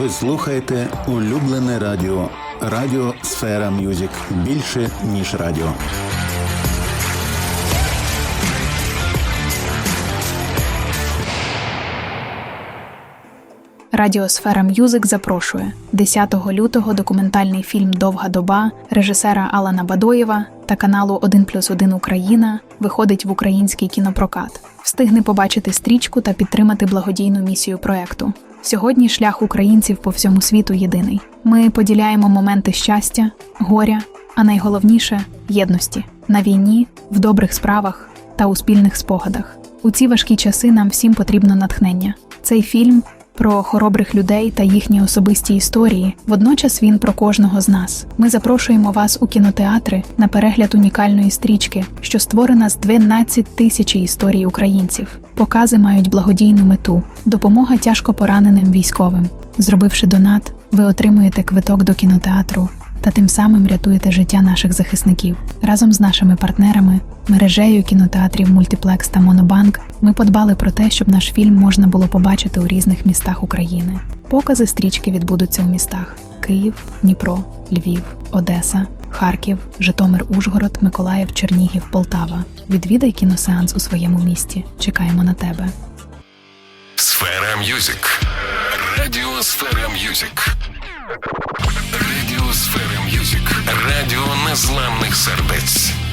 Ви слухаєте улюблене радіо. Радіо Сфера Мюзик. Більше ніж радіо. Радіосфера М'юзик запрошує 10 лютого документальний фільм Довга доба режисера Алана Бадоєва та каналу 1 плюс 1 Україна виходить в український кінопрокат. Встигни побачити стрічку та підтримати благодійну місію проекту. Сьогодні шлях українців по всьому світу єдиний. Ми поділяємо моменти щастя, горя, а найголовніше єдності на війні, в добрих справах та у спільних спогадах. У ці важкі часи нам всім потрібно натхнення. Цей фільм про хоробрих людей та їхні особисті історії. Водночас він про кожного з нас. Ми запрошуємо вас у кінотеатри на перегляд унікальної стрічки, що створена з 12 тисяч історій українців. Покази мають благодійну мету допомога тяжко пораненим військовим. Зробивши донат, ви отримуєте квиток до кінотеатру та тим самим рятуєте життя наших захисників. Разом з нашими партнерами, мережею кінотеатрів Мультиплекс та Монобанк, ми подбали про те, щоб наш фільм можна було побачити у різних містах України. Покази стрічки відбудуться у містах: Київ, Дніпро, Львів, Одеса, Харків, Житомир, Ужгород, Миколаїв, Чернігів, Полтава. Відвідай кіносеанс у своєму місті. Чекаємо на тебе. Сфера М'юзик. Радіо Сфера М'юзик. Радіо Сфера М'юзик. Радіо незламних сердець.